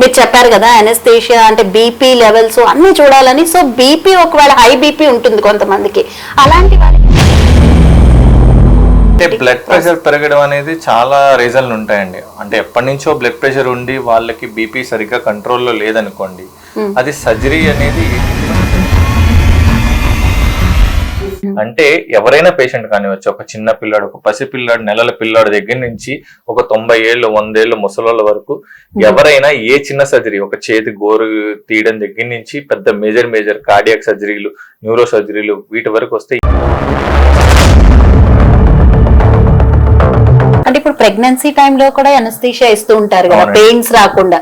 మీరు చెప్పారు కదా అనస్థేషియా అంటే బీపీ లెవెల్స్ అన్ని చూడాలని. సో బీపీ ఒకవేళ హై బీపీ ఉంటుంది కొంతమందికి. అలాంటి వాళ్ళకి అంటే బ్లడ్ ప్రెషర్ పెరగడం అనేది చాలా రీజన్లు ఉంటాయండి. అంటే ఎప్పటి నుంచో బ్లడ్ ప్రెషర్ ఉండి వాళ్ళకి బీపీ సరిగ్గా కంట్రోల్లో లేదనుకోండి అది సర్జరీ అనేది అంటే ఎవరైనా పేషెంట్ కానివచ్చు ఒక చిన్న పిల్లాడు ఒక పసి పిల్లాడు నెలల పిల్లాడు దగ్గర నుంచి ఒక తొంభై ఏళ్ళు వందేళ్ళు ముసలోళ్ళ వరకు ఎవరైనా ఏ చిన్న సర్జరీ ఒక చేతి గోరు తీయడం దగ్గర నుంచి పెద్ద మేజర్ మేజర్ కార్డియాక్ సర్జరీలు న్యూరో సర్జరీలు వీటి వరకు వస్తే అంటే ఇప్పుడు ప్రెగ్నెన్సీ టైంలో కూడా అనస్థీషియా ఇస్తూ ఉంటారు కదా. పెయిన్స్ రాకుండా.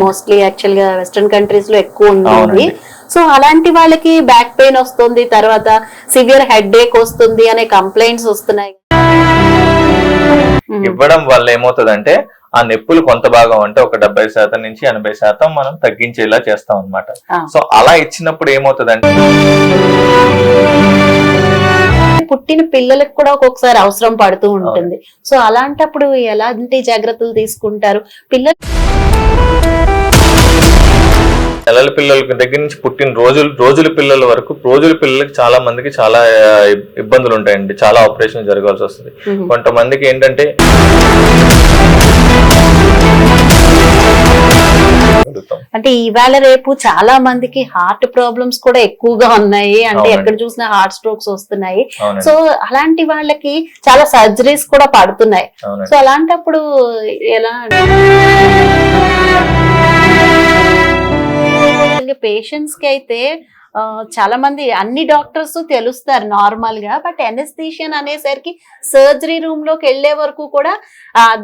మోస్ట్లీ యాక్చువల్గా వెస్టర్న్ కంట్రీస్లో ఎక్కువ ఉంది. సో అలాంటి వాళ్ళకి బ్యాక్ పెయిన్ వస్తుంది తర్వాత సివియర్ హెడ్ ఏక్ వస్తుంది అనే కంప్లైంట్స్ వస్తున్నాయి. ఇవ్వడం వల్ల ఏమవుతుందంటే ఆ నొప్పులు కొంత భాగం అంటే ఒక డెబ్బై శాతం నుంచి ఎనభై శాతం మనం తగ్గించేలా చేస్తాం అన్నమాట. ఆ. సో అలా ఇచ్చినప్పుడు ఏమవుతుందంటే పుట్టిన పిల్లలకు కూడా ఒక్కొక్కసారి అవసరం పడుతూ ఉంటుంది. సో అలాంటప్పుడు ఎలాంటి జాగ్రత్తలు తీసుకుంటారు? పిల్లలు నెలల పిల్లల దగ్గర నుంచి పుట్టిన రోజులు రోజుల పిల్లల వరకు రోజుల పిల్లలకి చాలా మందికి చాలా ఇబ్బందులు ఉంటాయండి. చాలా ఆపరేషన్ జరగాల్సి వస్తుంది. కొంతమందికి ఏంటంటే. అంటే ఇవాళ రేపు చాలా మందికి హార్ట్ ప్రాబ్లమ్స్ కూడా ఎక్కువగా ఉన్నాయి. అంటే. ఎక్కడ చూసినా హార్ట్ స్ట్రోక్స్ వస్తున్నాయి. సో అలాంటి వాళ్ళకి చాలా సర్జరీస్ కూడా పడుతున్నాయి. సో అలాంటప్పుడు ఎలా పేషెంట్స్కి అయితే చాలా మంది అన్ని డాక్టర్స్ తెలుస్తారు నార్మల్గా బట్ ఎనస్థీషియన్ అనేసరికి సర్జరీ రూమ్లోకి వెళ్ళే వరకు కూడా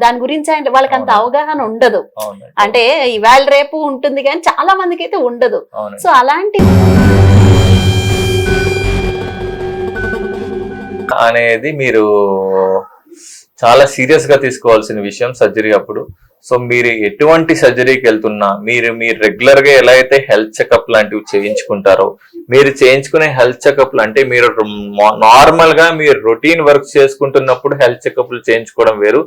దాని గురించి ఆయన వాళ్ళకి అంత. అవగాహన ఉండదు. అంటే ఇవాళ రేపు ఉంటుంది కానీ చాలా మందికి అయితే ఉండదు. సో అలాంటి అనేది మీరు చాలా సీరియస్గా తీసుకోవాల్సిన విషయం సర్జరీ అప్పుడు. సో మీరు ఎటువంటి సర్జరీకి వెళ్తున్నా మీరు మీరు రెగ్యులర్గా ఎలా అయితే హెల్త్ చెకప్ లాంటివి చేయించుకుంటారో మీరు చేయించుకునే హెల్త్ చెకప్లు అంటే మీరు నార్మల్గా మీరు రొటీన్ వర్క్ చేసుకుంటున్నప్పుడు హెల్త్ చెకప్లు చేయించుకోవడం వేరు.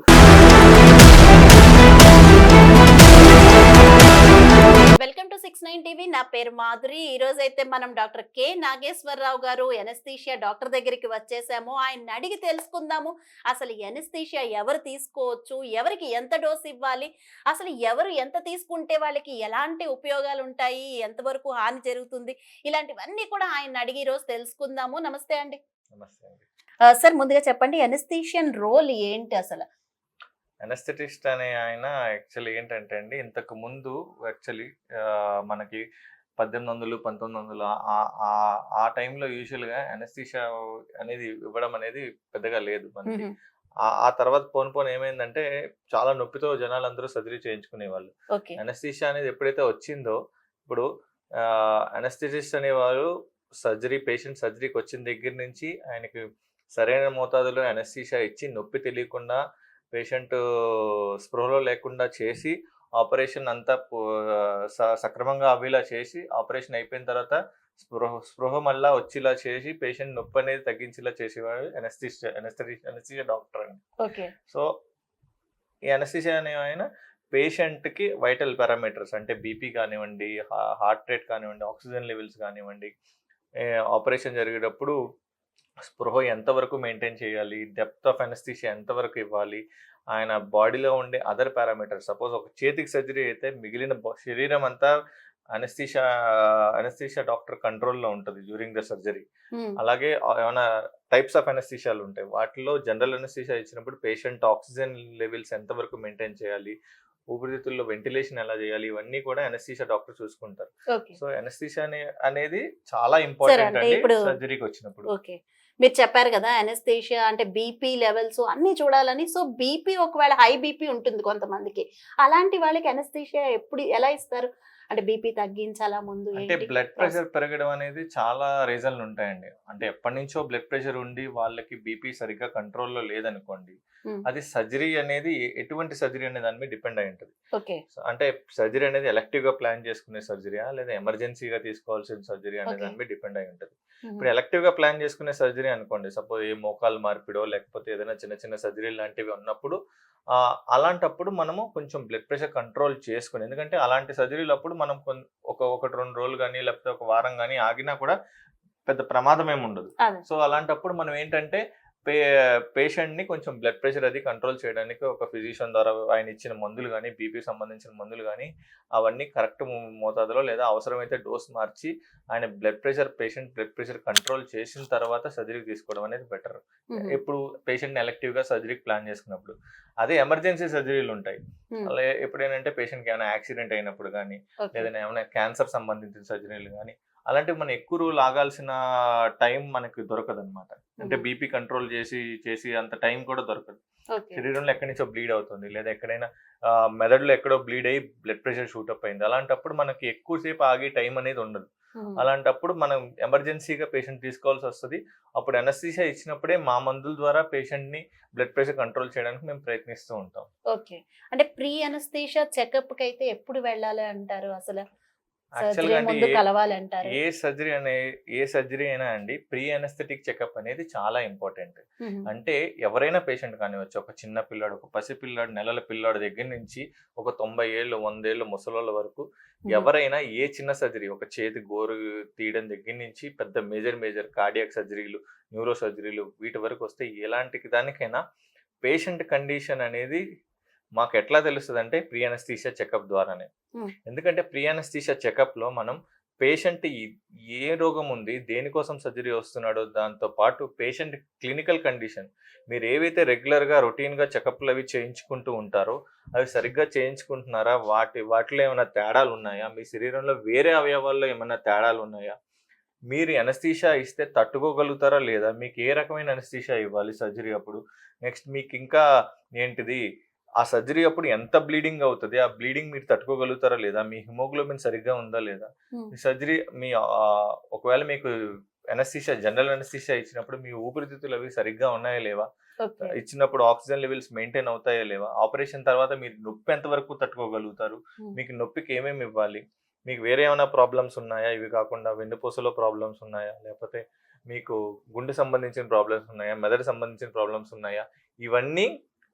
Welcome to six nine TV. నా పేరు మాధురి. ఈ రోజు అయితే మనం డాక్టర్ కె నాగేశ్వరరావు గారు ఎనస్థీషియా డాక్టర్ దగ్గరికి వచ్చేసాము. ఆయన అడిగి తెలుసుకుందాము. అసలు ఎనస్థీషియా ఎవరు తీసుకోవచ్చు? ఎవరికి ఎంత డోస్ ఇవ్వాలి? అసలు ఎవరు ఎంత తీసుకుంటే వాళ్ళకి ఎలాంటి ఉపయోగాలు ఉంటాయి? ఎంతవరకు హాని జరుగుతుంది? ఇలాంటివన్నీ కూడా ఆయన అడిగి ఈ రోజు తెలుసుకుందాము. నమస్తే అండి. సార్ ముందుగా చెప్పండి. ఎనస్థీషియన్ రోల్ ఏంటి అసలు? అనస్థెటిస్ట్ అనే ఆయన యాక్చువల్లీ ఏంటంటే అండి ఇంతకు ముందు యాక్చువల్లీ మనకి పద్దెనిమిది వందలు పంతొమ్మిది వందలు ఆ- టైంలో యూజువల్గా అనస్థిషియా అనేది ఇవ్వడం అనేది పెద్దగా లేదు మనకి. ఆ- తర్వాత పోను పోను ఏమైందంటే చాలా నొప్పితో జనాలు అందరూ సర్జరీ చేయించుకునేవాళ్ళు. ఓకే. అనస్థిషియా అనేది ఎప్పుడైతే వచ్చిందో ఇప్పుడు అనస్థిటిస్ట్ అనేవారు సర్జరీ పేషెంట్ సర్జరీకి వచ్చిన దగ్గర నుంచి ఆయనకి సరైన మోతాదులో అనస్థిషియా ఇచ్చి నొప్పి తెలియకుండా పేషెంట్ స్పృహలో లేకుండా చేసి ఆపరేషన్ అంతా సక్రమంగా అవేలా చేసి ఆపరేషన్ అయిపోయిన తర్వాత స్పృహ స్పృహ మళ్ళా వచ్చేలా చేసి పేషెంట్ నొప్పి అనేది తగ్గించేలా చేసేవాడు అనస్థిషియా అనస్థిషియా డాక్టర్ అండి. ఓకే. సో ఈ అనస్థిషియా అనే ఆయన పేషెంట్కి వైటల్ పారామీటర్స్ అంటే బీపీ కానివ్వండి హార్ట్ రేట్ కానివ్వండి ఆక్సిజన్ లెవెల్స్ కానివ్వండి ఆపరేషన్ జరిగేటప్పుడు స్పృహ ఎంతవరకు మెయింటైన్ చేయాలి? డెప్త్ ఆఫ్ అనస్థిషియా ఎంతవరకు ఇవ్వాలి? ఆయన బాడీలో ఉండే అదర్ పారామీటర్స్ సపోజ్ ఒక చేతికి సర్జరీ అయితే మిగిలిన శరీరం అంతా అనస్థిషియా అనస్థిషియా డాక్టర్ కంట్రోల్లో ఉంటుంది డ్యూరింగ్ ద సర్జరీ. అలాగే ఏమైనా టైప్స్ ఆఫ్ అనస్థిషియాలు ఉంటాయి. వాటిలో జనరల్ అనస్థిషియా ఇచ్చినప్పుడు పేషెంట్ ఆక్సిజన్ లెవెల్స్ ఎంతవరకు మెయింటైన్ చేయాలి? ఊపిరితిత్తుల్లో వెంటిలేషన్ ఎలా చేయాలి? ఇవన్నీ కూడా అనస్థిషియా డాక్టర్ చూసుకుంటారు. సో అనస్థిషియా అనే అనేది చాలా ఇంపార్టెంట్ అండి సర్జరీకి వచ్చినప్పుడు. ఓకే. మీరు చెప్పారు కదా అనస్థేషియా అంటే బీపీ లెవెల్స్ అన్ని చూడాలని సో బీపీ ఒకవేళ హై బీపీ ఉంటుంది కొంతమందికి అలాంటి వాళ్ళకి అనస్థేషియా ఎప్పుడు ఎలా ఇస్తారు అంటే బీపీ తగ్గించాలా ముందు అంటే? బ్లడ్ ప్రెషర్ పెరగడం అనేది చాలా రీజన్లు ఉంటాయండి అంటే ఎప్పటి నుంచో బ్లడ్ ప్రెషర్ ఉండి వాళ్ళకి బీపీ సరిగ్గా కంట్రోల్లో లేదనుకోండి. అది సర్జరీ అనేది ఎటువంటి సర్జరీ అనే దాని మీద డిపెండ్ అయి ఉంటుంది. అంటే సర్జరీ అనేది ఎలక్టివ్గా ప్లాన్ చేసుకునే సర్జరీయా? లేదా ఎమర్జెన్సీగా తీసుకోవాల్సిన సర్జరీ అనే. దాని మీద డిపెండ్ అయి ఉంటుంది. ఇప్పుడు ఎలక్టివ్గా ప్లాన్ చేసుకునే సర్జరీ అనుకోండి. సపోజ్ ఏ మోకాలు మార్పిడో లేకపోతే ఏదైనా చిన్న చిన్న సర్జరీ లాంటివి ఉన్నప్పుడు అలాంటప్పుడు మనము కొంచెం బ్లడ్ ప్రెషర్ కంట్రోల్ చేసుకుని ఎందుకంటే అలాంటి సర్జరీలు అప్పుడు మనం ఒక ఒకటి రెండు రోజులు కానీ లేకపోతే ఒక వారం కానీ ఆగినా కూడా పెద్ద ప్రమాదం ఏమి ఉండదు. సో అలాంటప్పుడు మనం ఏంటంటే పే పేషెంట్ని కొంచెం బ్లడ్ ప్రెషర్ అది కంట్రోల్ చేయడానికి ఒక ఫిజిషియన్ ద్వారా ఆయన ఇచ్చిన మందులు కానీ బీపీ సంబంధించిన మందులు కానీ అవన్నీ కరెక్ట్ మోతాదులో లేదా అవసరమైతే డోస్ మార్చి ఆయన blood pressure patient blood pressure control చేసిన తర్వాత సర్జరీ తీసుకోవడం అనేది బెటర్. ఇప్పుడు పేషెంట్ ఎలక్టివ్గా సర్జరీకి ప్లాన్ చేసుకున్నప్పుడు అదే ఎమర్జెన్సీ సర్జరీలు ఉంటాయి. అలా ఎప్పుడేంటంటే పేషెంట్కి ఏమైనా యాక్సిడెంట్ అయినప్పుడు కానీ. లేదంటే ఏమైనా క్యాన్సర్ సంబంధించిన సర్జరీలు కానీ అలాంటివి మనం ఎక్కువ రోజులు ఆగాల్సిన టైం మనకి దొరకదు అనమాట అంటే. బీపీ కంట్రోల్ చేసి చేసి అంత టైం కూడా దొరకదు. శరీరంలో ఎక్కడి నుంచో బ్లీడ్ అవుతుంది. లేదా ఎక్కడైనా మెదడులో ఎక్కడో బ్లీడ్ అయ్యి బ్లడ్ ప్రెషర్ షూటప్ అయింది. అలాంటప్పుడు మనకి ఎక్కువసేపు ఆగే టైం అనేది ఉండదు. అలాంటప్పుడు మనం ఎమర్జెన్సీగా పేషెంట్ తీసుకోవాల్సి వస్తుంది. అప్పుడు అనస్థీషియా ఇచ్చినప్పుడే మా మందుల ద్వారా పేషెంట్ని బ్లడ్ ప్రెషర్ కంట్రోల్ చేయడానికి మేము ప్రయత్నిస్తూ ఉంటాం. ఓకే. అంటే ప్రీ అనస్థీషియా చెకప్కి అయితే ఎప్పుడు వెళ్ళాలి అంటారు అసలు? ముందు ఏ- సర్జరీ అనే ఏ సర్జరీ అయినా అండి ప్రీ అనస్థెటిక్ చెకప్ అనేది చాలా ఇంపార్టెంట్. అంటే ఎవరైనా పేషెంట్ కానివచ్చు ఒక చిన్న పిల్లాడు ఒక పసి పిల్లాడు నెలల పిల్లాడు దగ్గర నుంచి ఒక తొంభై ఏళ్ళు వందేళ్ళు ముసలోళ్ళ వరకు. ఎవరైనా ఏ చిన్న సర్జరీ ఒక చేతి గోరు తీయడం దగ్గర నుంచి పెద్ద మేజర్ మేజర్ కార్డియాక్ సర్జరీలు న్యూరో సర్జరీలు వీటి వరకు వస్తే ఎలాంటి దానికైనా పేషెంట్ కండిషన్ అనేది మాకు ఎట్లా తెలుస్తుంది అంటే ప్రీ అనస్థీషియా చెకప్ ద్వారానే. ఎందుకంటే ప్రీ అనస్థీషియా చెకప్లో మనం పేషెంట్ ఏ రోగం ఉంది దేనికోసం సర్జరీ వస్తున్నాడో దాంతో పాటు పేషెంట్ క్లినికల్ కండిషన్. మీరు ఏవైతే రెగ్యులర్గా రొటీన్గా చెకప్లు అవి చేయించుకుంటూ ఉంటారో అవి సరిగ్గా చేయించుకుంటున్నారా? వాటి వాటిలో ఏమైనా తేడాలు ఉన్నాయా? మీ శరీరంలో వేరే అవయవాల్లో ఏమైనా తేడాలు ఉన్నాయా? మీరు ఎనస్థీషియా ఇస్తే తట్టుకోగలుగుతారా లేదా? మీకు ఏ రకమైన ఎనస్థీషియా ఇవ్వాలి సర్జరీ అప్పుడు? నెక్స్ట్ మీకు ఇంకా ఏంటిది? ఆ సర్జరీ అప్పుడు ఎంత బ్లీడింగ్ అవుతుంది? ఆ బ్లీడింగ్ మీరు తట్టుకోగలుగుతారా లేదా? మీ హిమోగ్లోబిన్ సరిగ్గా ఉందా లేదా. ఈ సర్జరీ మీ ఒకవేళ మీకు ఎనస్థీషియా జనరల్ ఎనస్థీషియా ఇచ్చినప్పుడు మీ ఊపిరితిత్తులు అవి సరిగ్గా ఉన్నాయా లేవా. ఇచ్చినప్పుడు ఆక్సిజన్ లెవెల్స్ మెయింటైన్ అవుతాయా లేవా? ఆపరేషన్ తర్వాత మీరు నొప్పి ఎంత వరకు తట్టుకోగలుగుతారు. మీకు నొప్పికి ఏమేమి ఇవ్వాలి? మీకు వేరే ఏమైనా ప్రాబ్లమ్స్ ఉన్నాయా? ఇవి కాకుండా వెన్నుపూసలో ప్రాబ్లమ్స్ ఉన్నాయా? లేకపోతే మీకు గుండె సంబంధించిన ప్రాబ్లమ్స్ ఉన్నాయా? మెదడు సంబంధించిన ప్రాబ్లమ్స్ ఉన్నాయా? ఇవన్నీ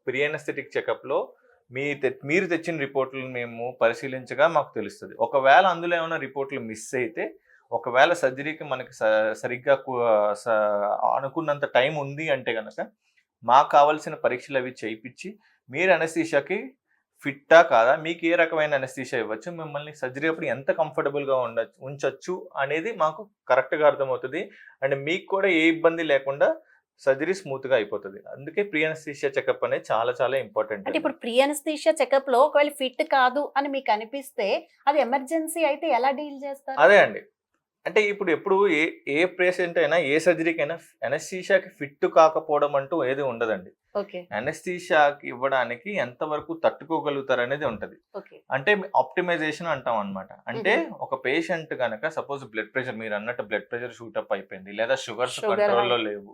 ప్రియనస్థెటిక్ చెకప్లో మీ తె- మీరు తెచ్చిన రిపోర్ట్లు మేము పరిశీలించగా మాకు తెలుస్తుంది. ఒకవేళ అందులో ఏమైనా రిపోర్ట్లు మిస్ అయితే ఒకవేళ సర్జరీకి మనకి స- సరిగ్గా స- అనుకున్నంత టైం ఉంది అంటే కనుక మాకు కావాల్సిన పరీక్షలు అవి చేయించి మీరు అనస్థీషాకి ఫిట్టా కాదా మీకు ఏ రకమైన అనస్థీషియా ఇవ్వచ్చు మిమ్మల్ని సర్జరీ అప్పుడు ఎంత కంఫర్టబుల్గా ఉండ ఉంచవచ్చు అనేది మాకు కరెక్ట్గా అర్థమవుతుంది. అండ్ మీకు కూడా ఏ ఇబ్బంది లేకుండా సర్జరీ స్మూత్గా అయిపోతుంది. అందుకే ప్రీ అనస్థీషియా చెకప్ అనేది చాలా చాలా ఇంపార్టెంట్ అంటే ఇప్పుడు ప్రీ అనస్థీషియా చెకప్లో ఒకవేళ ఫిట్ కాదు అని మీకు అనిపిస్తే అది ఎమర్జెన్సీ అయితే ఎలా డీల్ చేస్తారు? అదే అండి. అంటే ఇప్పుడు ఎప్పుడు ఏ ఏ పేషెంట్ అయినా ఏ సర్జరీకి అయినా అనస్థీషియాకి ఫిట్ కాకపోవడం అంటూ ఏది ఉండదండి. అనస్థీషియాకి ఇవ్వడానికి ఎంతవరకు తట్టుకోగలుగుతారు అనేది ఉంటది. అంటే ఆప్టిమైజేషన్ అంటాం అనమాట అంటే ఒక పేషెంట్ కనుక సపోజ్ బ్లడ్ ప్రెషర్ మీరు అన్నట్టు బ్లడ్ ప్రెషర్ షూటప్ అయిపోయింది లేదా షుగర్స్ కంట్రోల్లో. లేవు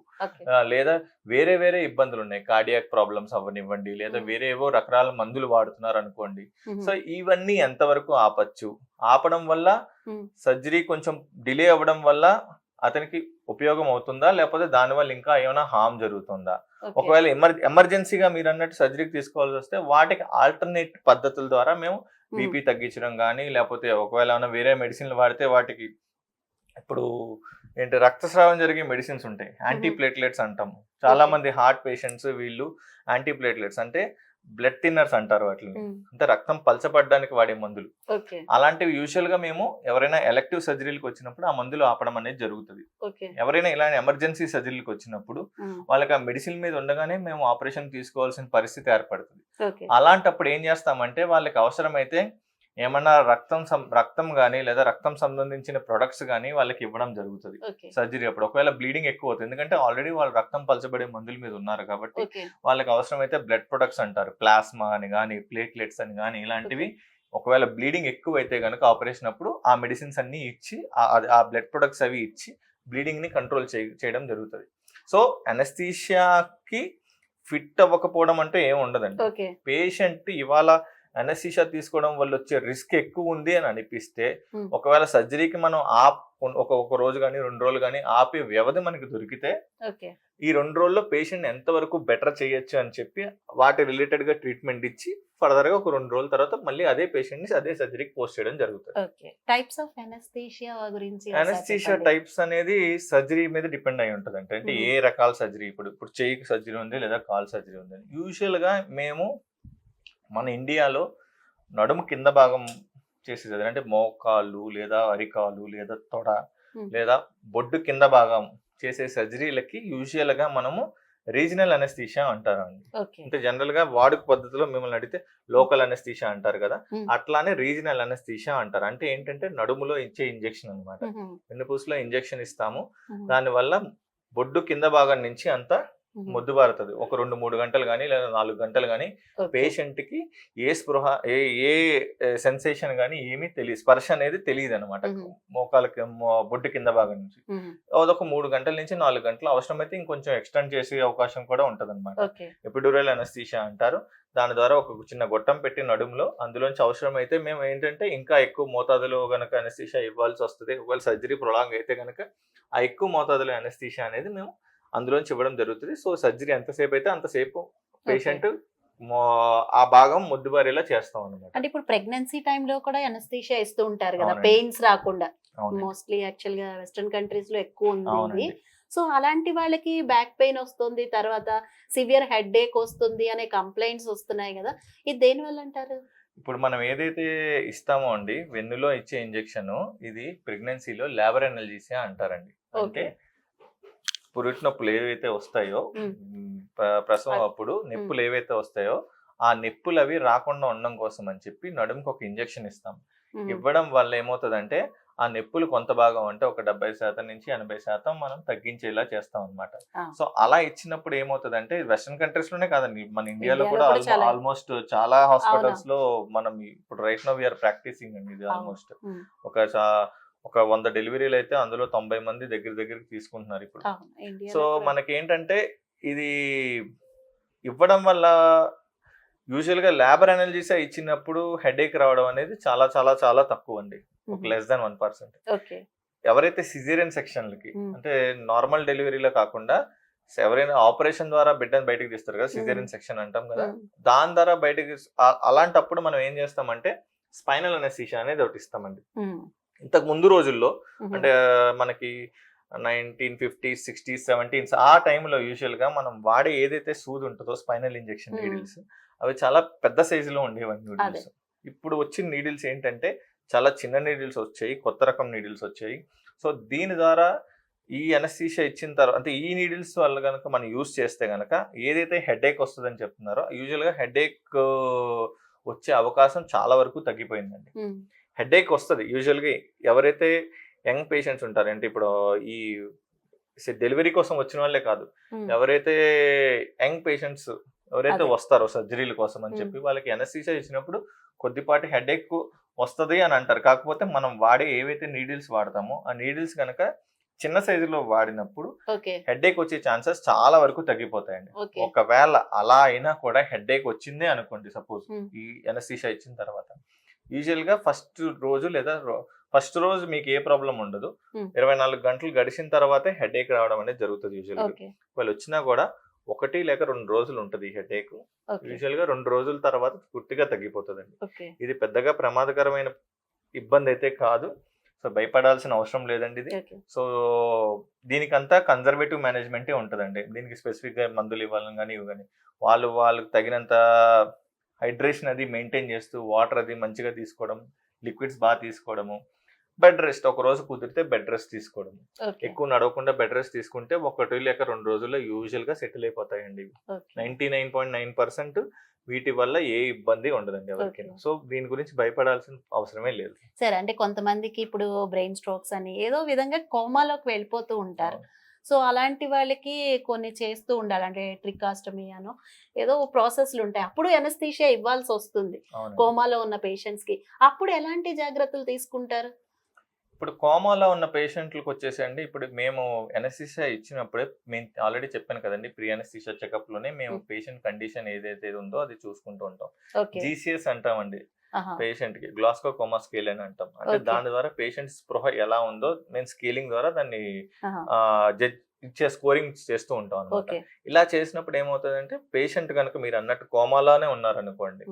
లేదా వేరే వేరే ఇబ్బందులు ఉన్నాయి కార్డియాక్ ప్రాబ్లమ్స్ అవ్వనివ్వండి లేదా. వేరే ఏవో రకరాల మందులు వాడుతున్నారు అనుకోండి. సో ఇవన్నీ ఎంతవరకు ఆపచ్చు? ఆపడం వల్ల. సర్జరీ కొంచెం డిలే అవ్వడం వల్ల అతనికి ఉపయోగం అవుతుందా లేకపోతే దానివల్ల ఇంకా ఏమైనా హామ్ జరుగుతుందా. ఒకవేళ ఎమర్ ఎమర్జెన్సీగా మీరు అన్నట్టు సర్జరీకి తీసుకోవాల్సి వస్తే వాటికి ఆల్టర్నేట్ పద్ధతుల ద్వారా మేము. బీపీ తగ్గించడం కానీ లేకపోతే ఒకవేళ ఏమైనా వేరే మెడిసిన్లు వాడితే వాటికి ఇప్పుడు ఏంటి రక్తస్రావం జరిగే మెడిసిన్స్ ఉంటాయి యాంటీ ప్లేట్లెట్స్ అంటాము చాలా. మంది హార్ట్ పేషెంట్స్ వీళ్ళు యాంటీ ప్లేట్లెట్స్ అంటే బ్లడ్ థిన్నర్స్ అంటారు వాటిని. అంటే రక్తం పలచబడడానికి వాడే మందులు. అలాంటివి యూజువల్గా మేము ఎవరైనా ఎలక్టివ్ సర్జరీలకు వచ్చినప్పుడు ఆ మందులు ఆపడం అనేది జరుగుతుంది. ఎవరైనా ఇలాంటి ఎమర్జెన్సీ సర్జరీలకు వచ్చినప్పుడు. వాళ్ళకి ఆ మెడిసిన్ మీద ఉండగానే మేము ఆపరేషన్ తీసుకోవాల్సిన పరిస్థితి ఏర్పడుతుంది. అలాంటప్పుడు ఏం చేస్తామంటే వాళ్ళకి అవసరమైతే ఏమన్నా రక్తం సం- రక్తం కానీ లేదా రక్తం సంబంధించిన ప్రొడక్ట్స్ కానీ వాళ్ళకి ఇవ్వడం జరుగుతుంది. సర్జరీ అప్పుడు. ఒకవేళ బ్లీడింగ్ ఎక్కువ అవుతుంది ఎందుకంటే ఆల్రెడీ వాళ్ళు రక్తం పలచబడే మందుల మీద ఉన్నారు కాబట్టి వాళ్ళకి అవసరమైతే బ్లడ్ ప్రొడక్ట్స్ అంటారు. ప్లాస్మా అని కానీ ప్లేట్లెట్స్ అని కానీ ఇలాంటివి. ఒకవేళ బ్లీడింగ్ ఎక్కువ అయితే కనుక ఆపరేషన్ అప్పుడు ఆ మెడిసిన్స్ అన్ని ఇచ్చి ఆ- బ్లడ్ ప్రొడక్ట్స్ అవి ఇచ్చి బ్లీడింగ్ని కంట్రోల్ చేయడం జరుగుతుంది. సో అనస్థీషియాకి ఫిట్ అవ్వకపోవడం అంటే ఏం ఉండదండి. పేషెంట్ ఇవాళ అనస్థీషియా తీసుకోవడం వల్ల వచ్చే రిస్క్ ఎక్కువ ఉంది అని అనిపిస్తే. ఒకవేళ సర్జరీకి మనం ఆప్ ఒక ఒక రోజు కానీ రెండు రోజులు కానీ ఆపే వ్యవధి మనకి దొరికితే ఈ రెండు రోజుల్లో పేషెంట్ ఎంతవరకు బెటర్ చేయొచ్చు అని చెప్పి వాటి రిలేటెడ్గా ట్రీట్మెంట్ ఇచ్చి ఫర్దర్గా ఒక రెండు రోజుల తర్వాత మళ్ళీ అదే పేషెంట్ని అదే సర్జరీకి పోస్ట్ చేయడం జరుగుతుంది టైప్స్ ఆఫ్ ఎనస్థీషియా గురించి చెప్పండి. టైప్స్ అనేది సర్జరీ మీద డిపెండ్ అయి ఉంటుంది అంటే అంటే. ఏ రకాల సర్జరీ ఇప్పుడు ఇప్పుడు చెయ్యికి సర్జరీ ఉంది లేదా కాల్ సర్జరీ ఉంది యూజువల్గా మేము మన ఇండియాలో నడుము కింద భాగం చేసే సర్జరీ అంటే మోకాలు లేదా అరికాలు లేదా తొడ. లేదా బొడ్డు కింద భాగం చేసే సర్జరీలకి యూజువల్గా మనము రీజనల్ అనస్థీషియా అంటారండి అంటే జనరల్గా వాడుక పద్ధతిలో మిమ్మల్ని అడిగితే లోకల్ అనస్థీషియా అంటారు కదా. అట్లానే రీజనల్ అనస్థీషియా అంటారు అంటే ఏంటంటే నడుములో ఇచ్చే ఇంజెక్షన్ అన్నమాట మ్మ్. వెన్నుపూసలో ఇంజెక్షన్ ఇస్తాము. దానివల్ల బొడ్డు కింద భాగం నుంచి అంతా మ్మ్. మొద్దుబారుతుంది ఒక రెండు మూడు గంటలు కానీ లేదా నాలుగు గంటలు కానీ. పేషెంట్కి ఏ స్పృహ ఏ ఏ సెన్సేషన్ కానీ ఏమీ తెలియదు స్పర్శ అనేది తెలియదు అనమాట. మోకాలకి బొడ్డు కింద భాగం నుంచి. అదొక మూడు గంటల నుంచి నాలుగు గంటలు అవసరమైతే ఇంకొంచెం ఎక్స్టెండ్ చేసే అవకాశం కూడా ఉంటది అనమాట ఎపిడ్యూరల్ అనస్థీషియా అంటారు దాని ద్వారా ఒక చిన్న గొట్టం పెట్టి నడుములో అందులోంచి అవసరమైతే మేము ఏంటంటే ఇంకా ఎక్కువ మోతాదులో గనక అనస్థీషియా ఇవ్వాల్సి వస్తుంది ఒకవేళ సర్జరీ ప్రొలాంగ్ అయితే గనక ఆ ఎక్కువ మోతాదులో అనస్థీషియా అనేది మేము అందులోంచి ఇవ్వడం జరుగుతుంది. సో సర్జరీ ఎంతసేపు అయితే అంతసేపు పేషెంట్ ఆ భాగం ముద్దుబారేలా చేస్తాం అనమాట అంటే ఇప్పుడు ప్రెగ్నెన్సీ లో కూడా ఎనస్థీషియా ఇస్తూ ఉంటారు కదా. పెయిన్స్ రాకుండా. మోస్ట్లీ యాక్చువల్గా వెస్టర్న్ కంట్రీస్లో ఎక్కువ ఉంది సో అలాంటి వాళ్ళకి బ్యాక్ పెయిన్ వస్తుంది తర్వాత సివియర్ హెడ్ ఏక్ వస్తుంది అనే కంప్లైంట్స్ వస్తున్నాయి కదా. ఇది దేని వల్ల అంటారు? ఇప్పుడు మనం ఏదైతే ఇస్తామో అండి వెన్నులో ఇచ్చే ఇంజెక్షన్ ఇది ప్రెగ్నెన్సీలో లేబర్ ఎనర్జీసియా అంటారండి. అంటే ఓకే. పురిటి నొప్పులు ఏవైతే వస్తాయో ప్రసవం. అప్పుడు నిప్పులు ఏవైతే వస్తాయో ఆ నిప్పులు అవి రాకుండా ఉండడం కోసం అని చెప్పి నడుముకి ఒక ఇంజెక్షన్ ఇస్తాం. ఇవ్వడం వల్ల ఏమవుతుందంటే ఆ నొప్పులు కొంత భాగం అంటే ఒక డెబ్బై శాతం నుంచి ఎనభై శాతం మనం తగ్గించేలా చేస్తాం అనమాట. సో అలా ఇచ్చినప్పుడు ఏమవుతుందంటే వెస్ట్రన్ కంట్రీస్లోనే కాదండి మన ఇండియాలో కూడా. ఆల్మోస్ట్ చాలా హాస్పిటల్స్లో మనం ఇప్పుడు రైట్ నో వీఆర్ ప్రాక్టీసింగ్ అండి ఇది. ఆల్మోస్ట్. ఒక ఒక వంద డెలివరీలు అయితే అందులో తొంభై మంది దగ్గర దగ్గరికి తీసుకుంటున్నారు ఇప్పుడు సో. మనకి ఏంటంటే ఇది ఇవ్వడం వల్ల యూజువల్గా లేబర్ ఎనర్జీసా ఇచ్చినప్పుడు హెడేక్ రావడం అనేది చాలా చాలా చాలా తక్కువ అండి ఒక. లెస్ దాన్ వన్ పర్సెంట్ ఎవరైతే సిజేరియన్ సెక్షన్లకి. అంటే నార్మల్ డెలివరీలో కాకుండా ఎవరైనా ఆపరేషన్ ద్వారా బిడ్డను బయటకు తీస్తారు కదా సిజేరియన్ సెక్షన్ అంటాం కదా. దాని ద్వారా బయటకి అలాంటప్పుడు మనం ఏం చేస్తామంటే స్పైనల్ అనెస్థీషియా అనేది ఒకటి ఇస్తామండి. ఇంతకు ముందు రోజుల్లో. అంటే మనకి నైన్టీన్ ఫిఫ్టీ సిక్స్టీ సెవెంటీన్స్ ఆ టైంలో యూజువల్గా మనం వాడే ఏదైతే సూది ఉంటుందో స్పైనల్ ఇంజెక్షన్. నీడిల్స్ అవి చాలా పెద్ద సైజులో ఉండేవన్నీ నీడిల్స్ ఇప్పుడు వచ్చిన నీడిల్స్ ఏంటంటే చాలా చిన్న నీడిల్స్ వచ్చాయి కొత్త రకం నీడిల్స్ వచ్చాయి సో దీని ద్వారా ఈ అనస్థీషియా ఇచ్చిన తర్వాత అంటే ఈ నీడిల్స్ వల్ల కనుక మనం యూస్ చేస్తే కనుక ఏదైతే హెడేక్ వస్తుందని చెప్తున్నారో యూజువల్గా హెడేక్ వచ్చే అవకాశం చాలా వరకు తగ్గిపోయిందండి. హెడేక్ వస్తుంది యూజువల్గా ఎవరైతే యంగ్ పేషెంట్స్ ఉంటారు అంటే ఇప్పుడు ఈ డెలివరీ కోసం వచ్చిన వాళ్ళే కాదు. ఎవరైతే యంగ్ పేషెంట్స్ ఎవరైతే. వస్తారో సర్జరీల కోసం అని. చెప్పి వాళ్ళకి ఎనస్థీసియా ఇచ్చినప్పుడు కొద్దిపాటి హెడేక్ వస్తుంది అని అంటారు కాకపోతే మనం వాడే ఏవైతే నీడిల్స్ వాడతామో ఆ నీడిల్స్ కనుక చిన్న సైజులో వాడినప్పుడు హెడేక్ వచ్చే ఛాన్సెస్ చాలా వరకు తగ్గిపోతాయండి ఒకవేళ అలా అయినా కూడా హెడేక్ వచ్చిందే అనుకోండి సపోజ్. ఈ ఎనస్థీషియా ఇచ్చిన తర్వాత యూజువల్గా ఫస్ట్ రోజు లేదా ఫస్ట్ రోజు మీకు ఏ ప్రాబ్లం ఉండదు. ఇరవై నాలుగు గంటలు గడిచిన తర్వాతే హెడేక్ రావడం అనేది జరుగుతుంది యూజువల్గా ఓకే. వాళ్ళు వచ్చినా కూడా ఒకటి లేక రెండు రోజులు ఉంటుంది ఈ హెడేక్. యూజువల్గా రెండు రోజుల తర్వాత పూర్తిగా తగ్గిపోతుందండి. ఇది పెద్దగా ప్రమాదకరమైన ఇబ్బంది అయితే కాదు. సో భయపడాల్సిన అవసరం లేదండి ఇది. సో దీనికంతా కన్జర్వేటివ్ మేనేజ్మెంటే ఉంటుందండి. దీనికి స్పెసిఫిక్గా మందులు ఇవ్వాలని కానీ ఇవి కానీ వాళ్ళు వాళ్ళకి తగినంత హైడ్రేషన్ అది మెయింటైన్ చేస్తూ వాటర్ అది మంచిగా తీసుకోవడం లిక్విడ్స్ బాగా తీసుకోవడము బెడ్ రెస్ట్ ఒక రోజు కుదిరితే బెడ్ రెస్ట్ తీసుకోవడం ఎక్కువ నడవకుండా బెడ్ రెస్ట్ తీసుకుంటే ఒకటి లేక రెండు రోజుల్లో యూజువల్గా సెటిల్ అయిపోతాయండి ninety nine point nine percent వీటి వల్ల ఏ ఇబ్బంది ఉండదండి ఎవరికి Okay. సో దీని గురించి భయపడాల్సిన అవసరమే లేదు. సరే అంటే కొంతమందికి ఇప్పుడు బ్రెయిన్ స్ట్రోక్స్ అని ఏదో విధంగా కోమాలోకి వెళ్ళిపోతూ ఉంటారు. సో అలాంటి వాళ్ళకి కొన్ని చేస్తూ ఉండాలి. అంటే ట్రికాస్టమీ అనో ఏదో ప్రాసెస్లు ఉంటాయి. అప్పుడు ఎనస్థీషియా ఇవ్వాల్సి వస్తుంది. కోమాలో ఉన్న పేషెంట్స్కి అప్పుడు ఎలాంటి జాగ్రత్తలు తీసుకుంటారు? ఇప్పుడు కోమాలో ఉన్న పేషెంట్లకు వచ్చేసండి ఇప్పుడు మేము ఎనస్థీషియా ఇచ్చినప్పుడే మేము ఆల్రెడీ చెప్పాను కదండి. ప్రీ ఎనస్థీషియా చెకప్లోనే మేము. పేషెంట్ కండిషన్ ఏదైతే ఉందో అది చూసుకుంటూ ఉంటాం. జీసీఎస్ అంటామండి. పేషెంట్కి గ్లాస్కో కోమా స్కేల్ అని అంటాం. అంటే. దాని ద్వారా పేషెంట్ స్పృహ ఎలా ఉందో మేము స్కేలింగ్ ద్వారా దాన్ని. జడ్జ్ ఇచ్చే స్కోరింగ్ చేస్తూ ఉంటాం అనమాట ఇలా చేసినప్పుడు ఏమవుతుందంటే పేషెంట్ కనుక మీరు అన్నట్టు కోమాలోనే ఉన్నారనుకోండి.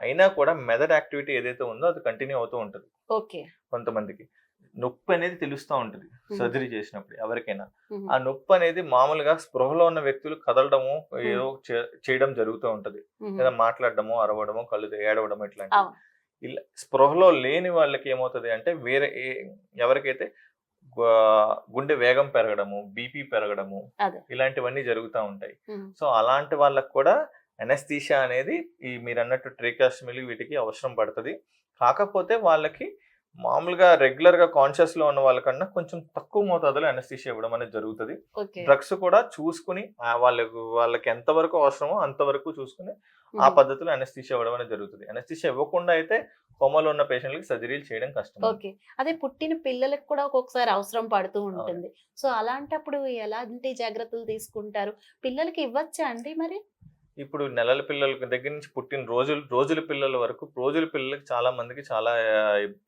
అయినా కూడా మెదడ్ యాక్టివిటీ ఏదైతే ఉందో అది కంటిన్యూ అవుతూ ఉంటుంది. కొంతమందికి. నొప్పి అనేది తెలుస్తూ ఉంటుంది సర్జరీ చేసినప్పుడు ఎవరికైనా. ఆ నొప్పి అనేది మామూలుగా స్పృహలో ఉన్న వ్యక్తులు కదలడము ఏదో చేయడం జరుగుతూ ఉంటది. లేదా మాట్లాడడము అరవడము కళ్ళు ఏడవడం ఇట్లాంటి అవును. ఇలా స్పృహలో లేని వాళ్ళకి ఏమవుతుంది అంటే వేరే ఎవరికైతే గుండె వేగం పెరగడము బీపీ పెరగడము. ఇలాంటివన్నీ జరుగుతూ ఉంటాయి. సో అలాంటి వాళ్ళకి కూడా ఎనస్థీషియా అనేది ఈ మీరు అన్నట్టు ట్రేకాస్టమీలు వీటికి అవసరం పడుతుంది కాకపోతే వాళ్ళకి మామూలుగా రెగ్యులర్గా కాన్షియస్లో ఉన్న వాళ్ళకన్నా కొంచెం తక్కువ మోతాదులో ఎనస్థీషియా ఇవ్వడం అనేది జరుగుతుంది. డ్రగ్స్ కూడా చూసుకుని వాళ్ళకు వాళ్ళకి ఎంతవరకు అవసరమో అంతవరకు చూసుకుని ఆ. పద్ధతిలో ఎనస్థీషియా ఇవ్వడం అనేది జరుగుతుంది. ఎనస్థీషియా ఇవ్వకుండా అయితే కోమలో ఉన్న పేషెంట్లకి సర్జరీలు చేయడం కష్టం ఓకే. అదే పుట్టిన పిల్లలకు కూడా ఒక్కొక్కసారి అవసరం పడుతూ ఉంటుంది. సో అలాంటప్పుడు ఎలాంటి జాగ్రత్తలు తీసుకుంటారు? పిల్లలకి ఇవ్వచ్చా అండి మరి? ఇప్పుడు నెలల పిల్లల దగ్గర నుంచి పుట్టిన రోజులు రోజుల పిల్లల వరకు రోజుల పిల్లలకి చాలా మందికి చాలా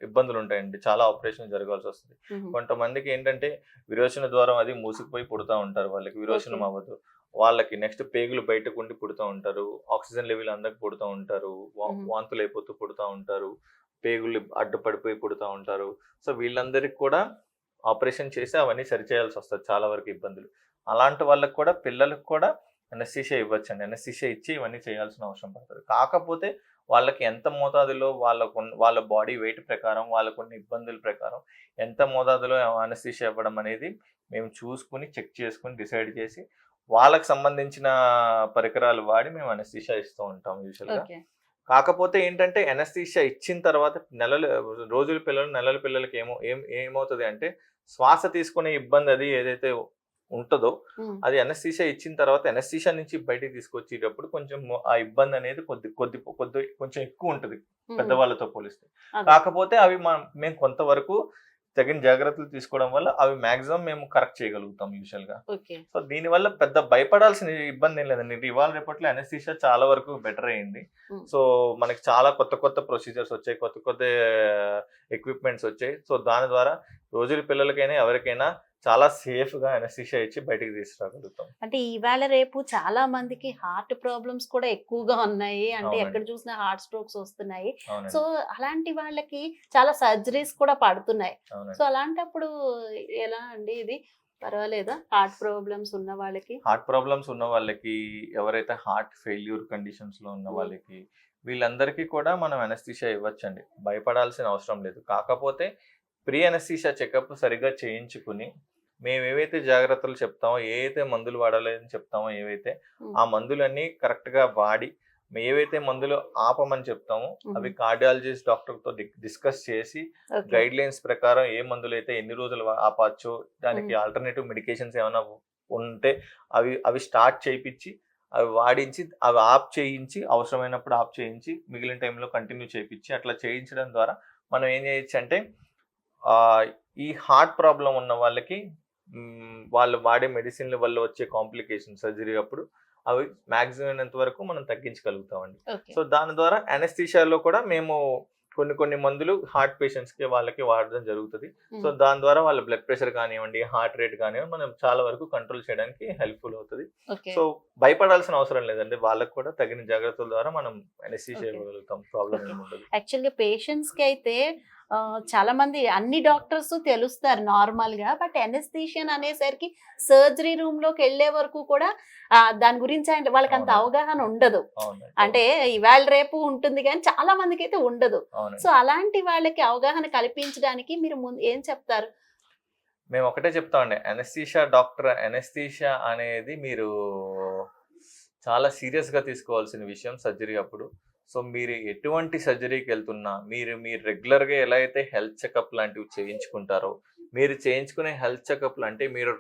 ఇబ్బందులు ఉంటాయండి. చాలా ఆపరేషన్ జరగాల్సి వస్తుంది. కొంతమందికి ఏంటంటే విరోచన ద్వారం అది మూసుకుపోయి పుడతా ఉంటారు వాళ్ళకి. విరోచనం. అవ్వదు. వాళ్ళకి నెక్స్ట్ పేగులు బయటకు ఉండి పుడుతూ ఉంటారు. ఆక్సిజన్ లెవెల్ అందక పుడుతూ ఉంటారు. వాంతులు అయిపోతూ పుడుతూ ఉంటారు. పేగులు అడ్డుపడిపోయి పుడుతూ ఉంటారు. సో వీళ్ళందరికీ కూడా ఆపరేషన్ చేసి అవన్నీ సరిచేయాల్సి వస్తుంది. చాలా వరకు ఇబ్బందులు. అలాంటి వాళ్ళకి కూడా పిల్లలకు కూడా ఎనస్థీషియా ఇవ్వచ్చండి. ఎనస్థీషియా ఇచ్చి ఇవన్నీ చేయాల్సిన అవసరం పడుతుంది. కాకపోతే వాళ్ళకి ఎంత మోతాదులో వాళ్ళకు ఉన్న- వాళ్ళ బాడీ వెయిట్ ప్రకారం వాళ్ళకున్న ఇబ్బందుల ప్రకారం ఎంత మోతాదులో అనస్థీషియా ఇవ్వడం అనేది మేము చూసుకుని చెక్ చేసుకుని డిసైడ్ చేసి వాళ్ళకి సంబంధించిన పరికరాలు వాడి మేము అనస్థీషియా ఇస్తూ ఉంటాం యూజువల్గా కాకపోతే ఏంటంటే ఎనస్థీషియా ఇచ్చిన తర్వాత నెలలు రోజుల పిల్లలు నెలల పిల్లలకి ఏమో ఏం ఏమవుతుంది అంటే శ్వాస తీసుకునే ఇబ్బంది అది ఏదైతే ఉంటుందో. అది ఎనస్థీషియా ఇచ్చిన తర్వాత ఎనస్థీషియా నుంచి బయటికి తీసుకొచ్చేటప్పుడు కొంచెం ఆ ఇబ్బంది అనేది కొద్ది కొద్ది కొద్ది కొంచెం ఎక్కువ ఉంటుంది. పెద్దవాళ్ళతో పోలిస్తే. కాకపోతే అవి మనం మేము కొంతవరకు తగిన జాగ్రత్తలు తీసుకోవడం వల్ల అవి మాక్సిమం మేము కరెక్ట్ చేయగలుగుతాం యూజువల్గా సో దీనివల్ల పెద్ద భయపడాల్సిన ఇబ్బంది ఏం లేదండి ఇవాళ రేపట్లో ఎనస్థీషియా చాలా వరకు బెటర్ అయింది. సో మనకి చాలా కొత్త కొత్త ప్రొసీజర్స్ వచ్చాయి కొత్త కొత్త ఎక్విప్మెంట్స్ వచ్చాయి సో దాని ద్వారా రోజుల పిల్లలకైనా ఎవరికైనా చాలా సేఫ్గా ఎనస్థీషియా ఇచ్చి బయటికి తీసుకురాగలుగుతాం. అంటే ఈవేళ రేపు చాలా మందికి హార్ట్ ప్రాబ్లమ్స్ కూడా ఎక్కువగా ఉన్నాయి. అంటే. ఎక్కడ చూసినా హార్ట్ స్ట్రోక్స్ వస్తున్నాయి. సో అలాంటి వాళ్ళకి చాలా సర్జరీస్ కూడా పడుతున్నాయి. సో అలాంటప్పుడు ఎలా అండి ఇది? పర్వాలేదా? హార్ట్ ప్రాబ్లమ్స్ ఉన్న వాళ్ళకి? హార్ట్ ప్రాబ్లమ్స్ ఉన్న వాళ్ళకి ఎవరైతే హార్ట్ ఫెయిల్యూర్ కండిషన్స్లో ఉన్న. వాళ్ళకి వీళ్ళందరికీ కూడా మనం ఎనస్థీషియా ఇవ్వచ్చండి. భయపడాల్సిన అవసరం లేదు. కాకపోతే ప్రీ ఎనస్థీషియా చెకప్ సరిగ్గా చేయించుకుని మేము ఏవైతే జాగ్రత్తలు చెప్తామో ఏ అయితే మందులు వాడాలని చెప్తామో ఏవైతే. ఆ మందులన్నీ కరెక్ట్గా వాడి ఏవైతే మందులు ఆపమని చెప్తామో. అవి కార్డియాలజిస్ట్ డాక్టర్తో డిస్కస్ చేసి గైడ్ లైన్స్ ప్రకారం ఏ మందులు అయితే ఎన్ని రోజులు ఆపచ్చు దానికి. ఆల్టర్నేటివ్ మెడికేషన్స్ ఏమైనా ఉంటే అవి అవి స్టార్ట్ చేయించి అవి వాడించి అవి ఆప్ చేయించి అవసరమైనప్పుడు ఆప్ చేయించి మిగిలిన టైంలో కంటిన్యూ చేయించి అట్లా చేయించడం ద్వారా మనం ఏం చేయొచ్చు అంటే ఈ హార్ట్ ప్రాబ్లం ఉన్న వాళ్ళకి వాళ్ళు వాడే మెడిసిన్ల వల్ల వచ్చే కాంప్లికేషన్ సర్జరీ అప్పుడు అవి మాక్సిమం అయినంత వరకు మనం తగ్గించగలుగుతామండి. సో దాని ద్వారా అనస్థీషియాలో కూడా మేము కొన్ని కొన్ని మందులు హార్ట్ పేషెంట్స్కి వాళ్ళకి వాడడం జరుగుతుంది. సో. దాని ద్వారా వాళ్ళ బ్లడ్ ప్రెషర్ కానివ్వండి హార్ట్ రేట్ కానివ్వండి మనం చాలా వరకు కంట్రోల్ చేయడానికి హెల్ప్ఫుల్ అవుతుంది. సో భయపడాల్సిన అవసరం లేదండి. వాళ్ళకి కూడా తగిన జాగ్రత్తల ద్వారా మనం Okay. ఇవ్వగలుగుతాం. ప్రాబ్లం యాక్చువల్గా పేషెంట్స్కి అయితే చాలా మంది అన్ని డాక్టర్స్ తెలుస్తారు నార్మల్గా బట్ ఎనస్థీషియన్ అనేసరికి సర్జరీ రూమ్లోకి వెళ్ళే వరకు కూడా దాని గురించి ఆయన వాళ్ళకి అంత. అవగాహన ఉండదు. అంటే ఇవాళ రేపు ఉంటుంది కానీ చాలా మందికి అయితే ఉండదు సో అలాంటి వాళ్ళకి అవగాహన కల్పించడానికి మీరు ముందు ఏం చెప్తారు? మేము ఒకటే చెప్తామండి. అనస్థీషియా డాక్టర్ అనస్థీషియా అనేది మీరు చాలా సీరియస్గా తీసుకోవాల్సిన విషయం సర్జరీ అప్పుడు. సో మీరు ఎటువంటి సర్జరీకి వెళ్తున్నా మీరు మీరు రెగ్యులర్గా ఎలా అయితే హెల్త్ చెకప్ లాంటివి చేయించుకుంటారో మీరు చేయించుకునే హెల్త్ చెకప్లు అంటే మీరు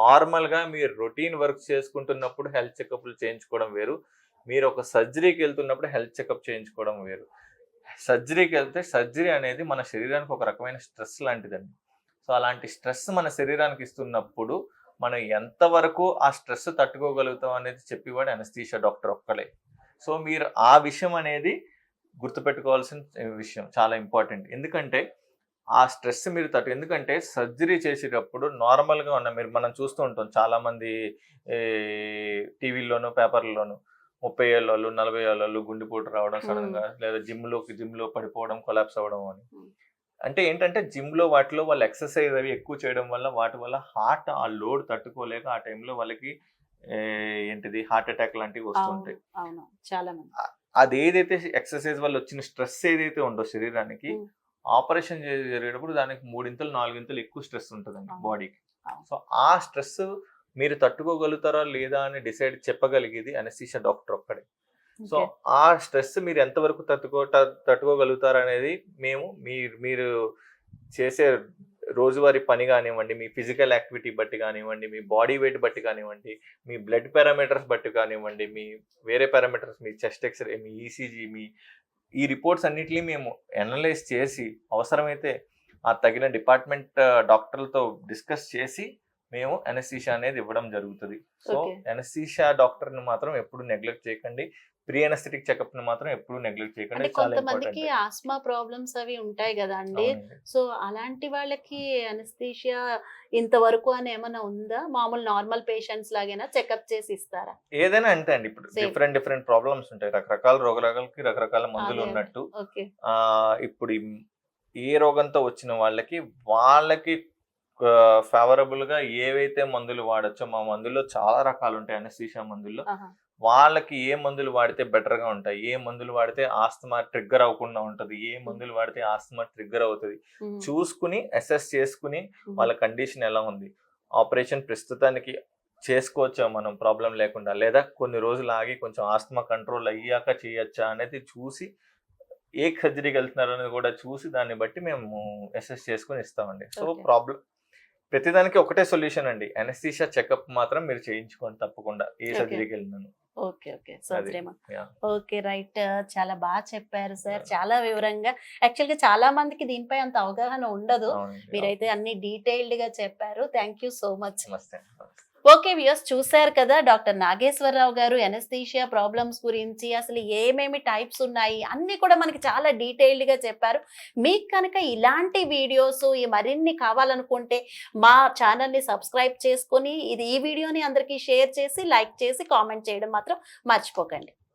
నార్మల్గా మీరు రొటీన్ వర్క్ చేసుకుంటున్నప్పుడు హెల్త్ చెకప్లు చేయించుకోవడం వేరు. మీరు ఒక సర్జరీకి వెళ్తున్నప్పుడు హెల్త్ చెకప్ చేయించుకోవడం వేరు. సర్జరీకి వెళ్తే సర్జరీ అనేది మన శరీరానికి ఒక రకమైన స్ట్రెస్ లాంటిదండి. సో అలాంటి స్ట్రెస్ మన శరీరానికి ఇస్తున్నప్పుడు మనం ఎంతవరకు ఆ స్ట్రెస్ తట్టుకోగలుగుతాం అనేది చెప్పేవాడు అనస్థీషియా డాక్టర్ ఒక్కలే. సో మీరు ఆ విషయం అనేది గుర్తుపెట్టుకోవాల్సిన విషయం చాలా ఇంపార్టెంట్ ఎందుకంటే ఆ స్ట్రెస్ మీరు తట్టు ఎందుకంటే సర్జరీ చేసేటప్పుడు నార్మల్గా ఉన్న మీరు మనం చూస్తూ ఉంటాం చాలామంది టీవీల్లోనూ పేపర్లోను ముప్పై ఏళ్ళ నలభై ఏళ్ళ గుండెపోటు రావడం సడన్గా లేదా జిమ్లోకి జిమ్లో పడిపోవడం కొలాప్స్ అవ్వడం అని. అంటే ఏంటంటే జిమ్లో వాటిలో వాళ్ళు ఎక్సర్సైజ్ అవి ఎక్కువ చేయడం వల్ల వాటి వల్ల హార్ట్ ఆ లోడ్ తట్టుకోలేక ఆ టైంలో వాళ్ళకి ఏంటిది హార్ట్ అటాక్ లాంటివి వస్తుంటాయి చాలా అది ఏదైతే ఎక్సర్సైజ్ వల్ల వచ్చిన స్ట్రెస్ ఏదైతే ఉందో శరీరానికి. ఆపరేషన్ జరిగేటప్పుడు దానికి మూడింతలు నాలుగింతలు ఎక్కువ స్ట్రెస్ ఉంటుందండి. బాడీకి. సో ఆ స్ట్రెస్ మీరు తట్టుకోగలుగుతారా లేదా అని డిసైడ్ చెప్పగలిగేది అనస్థీషియా డాక్టర్ ఒక్కడే సో. ఆ స్ట్రెస్ మీరు ఎంతవరకు తట్టుకో తట్టుకోగలుగుతారు అనేది మేము మీరు మీరు చేసే రోజువారీ పని కానివ్వండి మీ ఫిజికల్ యాక్టివిటీ బట్టి కానివ్వండి మీ బాడీ వెయిట్ బట్టి కానివ్వండి మీ బ్లడ్ పారామీటర్స్ బట్టి కానివ్వండి మీ వేరే పారామీటర్స్ మీ చెస్ట్ ఎక్స్రే మీ ఈసీజీ మీ ఈ రిపోర్ట్స్ అన్నిటిని మేము అనలైజ్ చేసి అవసరమైతే ఆ తగిన డిపార్ట్మెంట్ డాక్టర్లతో డిస్కస్ చేసి మేము ఎనస్థీషియా అనేది ఇవ్వడం జరుగుతుంది సో. ఎనస్థీషియా డాక్టర్ని మాత్రం ఎప్పుడు నెగ్లెక్ట్ చేయకండి ప్రీ ఎనస్థెటిక్ చెకప్ని మాత్రం ఎప్పుడు నెగ్లెక్ట్ చేయకండి కొంతమందికి ఆస్మా ప్రాబ్లమ్స్ అవి ఉంటాయి కదా అండి సో అలాంటి వాళ్ళకి అనస్థీషియా ఇంతవరకు అని ఏమైనా ఉందా? మామూలు నార్మల్ పేషెంట్స్ లాగైనా చెకప్ చేసి ఇస్తారా? ఏదైనా అంతే అండి. ఇప్పుడు. డిఫరెంట్ డిఫరెంట్ ప్రాబ్లమ్స్ ఉంటాయి. రకరకాల రోగరాగాలకి రకరకాల మందులు. ఉన్నట్టు. ఇప్పుడు ఏ రోగంతో వచ్చిన వాళ్ళకి వాళ్ళకి ఫేవరబుల్గా ఏవైతే మందులు వాడచ్చో మా మందుల్లో చాలా రకాలు ఉంటాయి. అనస్థీషియా మందుల్లో. వాళ్ళకి ఏ మందులు వాడితే బెటర్గా ఉంటాయి? ఏ మందులు వాడితే ఆస్తమా ట్రిగ్గర్ అవ్వకుండా ఉంటది? ఏ మందులు వాడితే ఆస్తమా ట్రిగ్గర్ అవుతుంది? చూసుకుని అసెస్ చేసుకుని వాళ్ళ కండిషన్ ఎలా ఉంది? ఆపరేషన్ ప్రస్తుతానికి చేసుకోవచ్చా మనం? ప్రాబ్లం లేకుండా? లేదా కొన్ని రోజులు ఆగి కొంచెం ఆస్తమా కంట్రోల్ అయ్యాక చేయొచ్చా? అనేది చూసి ఏ సర్జరీకి వెళ్తున్నారు అనేది కూడా చూసి దాన్ని బట్టి మేము అసెస్ చేసుకుని ఇస్తామండి. సో. ప్రాబ్లం ప్రతిదానికి ఒకటే సొల్యూషన్ అండి. అనస్థీషియా చెకప్ మాత్రం మీరు చేయించుకోండి తప్పకుండా. ఏ. సర్జరీకి వెళ్ళినాను. Okay okay. Yeah. Okay right. చాలా బాగా చెప్పారు సార్. చాలా వివరంగా. యాక్చువల్గా చాలా మందికి దీనిపై అంత అవగాహన ఉండదు. మీరైతే అన్ని డీటెయిల్డ్గా చెప్పారు. Thank you so much. Okay views చూశారు కదా డాక్టర్ నాగేశ్వరరావు గారు ఎనస్థీషియా ప్రాబ్లమ్స్ గురించి అసలు ఏమేమి టైప్స్ ఉన్నాయి అన్నీ కూడా మనకి చాలా డీటెయిల్డ్గా చెప్పారు. మీకు కనుక ఇలాంటి వీడియోస్ ఈ మరిన్ని కావాలనుకుంటే మా ఛానల్ని సబ్స్క్రైబ్ చేసుకొని ఇది ఈ వీడియోని అందరికీ షేర్ చేసి లైక్ చేసి కామెంట్ చేయడం మాత్రం మర్చిపోకండి.